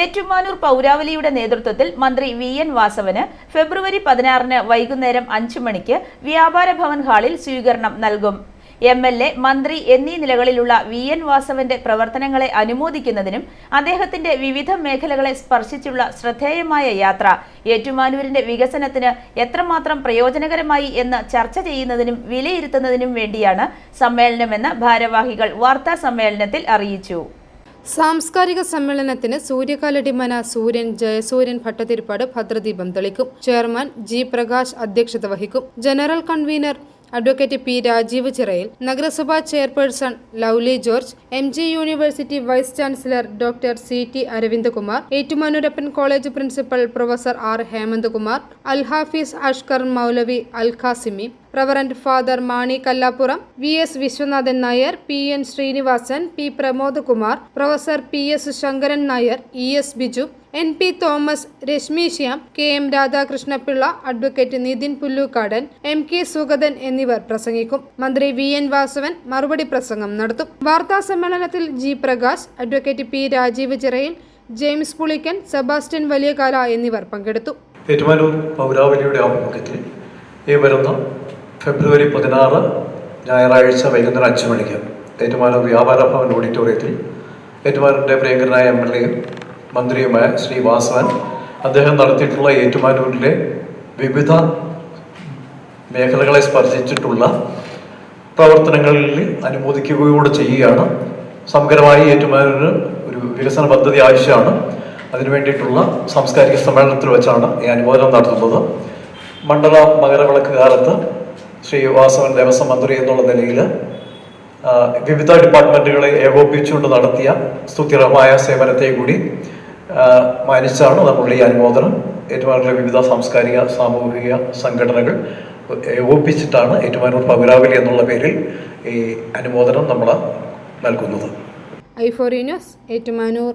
ഏറ്റുമാനൂർ പൗരാവലിയുടെ നേതൃത്വത്തിൽ മന്ത്രി V N വാസവന് ഫെബ്രുവരി പതിനാറിന് വൈകുന്നേരം അഞ്ചു മണിക്ക് വ്യാപാര ഭവൻ ഹാളിൽ സ്വീകരണം നൽകും. എം എൽ എ മന്ത്രി എന്നീ നിലകളിലുള്ള വി എൻ വാസവന്റെ പ്രവർത്തനങ്ങളെ അനുമോദിക്കുന്നതിനും അദ്ദേഹത്തിന്റെ വിവിധ മേഖലകളെ സ്പർശിച്ചുള്ള ശ്രദ്ധേയമായ യാത്ര ഏറ്റുമാനൂരിന്റെ വികസനത്തിന് എത്രമാത്രം പ്രയോജനകരമായി എന്ന് ചർച്ച ചെയ്യുന്നതിനും വിലയിരുത്തുന്നതിനും വേണ്ടിയാണ് സമ്മേളനമെന്ന് ഭാരവാഹികൾ വാർത്താ സമ്മേളനത്തിൽ അറിയിച്ചു. സാംസ്കാരിക സമ്മേളനത്തിന് സൂര്യകാലടിമന സൂര്യൻ ജയസൂര്യൻ ഭട്ടതിരിപ്പാട് ഭദ്രദീപം തെളിക്കും. ചെയർമാൻ ജി പ്രകാശ് അധ്യക്ഷത വഹിക്കും. General convener advocate P Rajeev Chirayil നഗരസഭാ chairperson Lovely George M G university vice chancellor doctor C T Aravindakumar Ettumanoorappan college principal professor R Hemanthkumar Al Hafiz Ashkar Moulavi Al Qasimi reverend father Mani Kallappuram V S Viswanathan Nair P N Srinivasan P Pramod Kumar professor P S Sankaran Nair E S Biju N P Thomas Rashmi Shyam K M Radhakrishnapillai advocate Nithin Pullukkadan M K Sugathan എന്നിവർ പ്രസംഗിക്കും. മന്ത്രി V N Vasavan മറുപടി പ്രസംഗം നടത്തും. വാർത്താ സമ്മേളനത്തിൽ G Prakash advocate P Rajeev Chirayil James Pulikkan Sebastian Valiyakala എന്നിവർ പങ്കെടുത്തു. പൗരാവലിയുടെ ആഭിമുഖ്യത്തിൽ ഈ വരുന്ന ഫെബ്രുവരി പതിനാറ് ഞായറാഴ്ച വൈകുന്നേരം അഞ്ച് മണിക്ക് ഏറ്റുമാനൂർ വ്യാപാര ഭവൻ ഓഡിറ്റോറിയത്തിൽ ഏറ്റുമാനൂരിന്റെ പ്രിയങ്കരനായ എം എൽ എ മന്ത്രിയുമായ ശ്രീ വാസവൻ അദ്ദേഹം നടത്തിയിട്ടുള്ള ഏറ്റുമാനൂരിലെ വിവിധ മേഖലകളെ സ്പർശിച്ചിട്ടുള്ള പ്രവർത്തനങ്ങളിൽ അനുമോദിക്കുകയൂടെ ചെയ്യുകയാണ്. സമഗ്രമായി ഏറ്റുമാനൂരിന് ഒരു വികസന പദ്ധതി ആവശ്യമാണ്. അതിനു വേണ്ടിയിട്ടുള്ള സാംസ്കാരിക സമ്മേളനത്തിൽ വെച്ചാണ് ഈ അനുമോദനം നടത്തുന്നത്. മണ്ഡല മകരവിളക്ക് കാലത്ത് ശ്രീ വാസവൻ ദേവസ്വം മന്ത്രി എന്നുള്ള നിലയിൽ വിവിധ ഡിപ്പാർട്ട്മെന്റുകളെ ഏകോപിപ്പിച്ചുകൊണ്ട് നടത്തിയ സ്തുതിരമായ സേവനത്തെ കൂടി മാനിച്ചാണ് നമ്മളുടെ ഈ അനുമോദനം. ഏറ്റുമാനൂരിലെ വിവിധ സാംസ്കാരിക സാമൂഹിക സംഘടനകൾ ഏകോപിപ്പിച്ചിട്ടാണ് ഏറ്റുമാനൂർ പൗരാവലി എന്നുള്ള പേരിൽ ഈ അനുമോദനം നമ്മൾ നൽകുന്നത്. ഐ ഫോറി ന്യൂസ് ഏറ്റുമാനൂർ.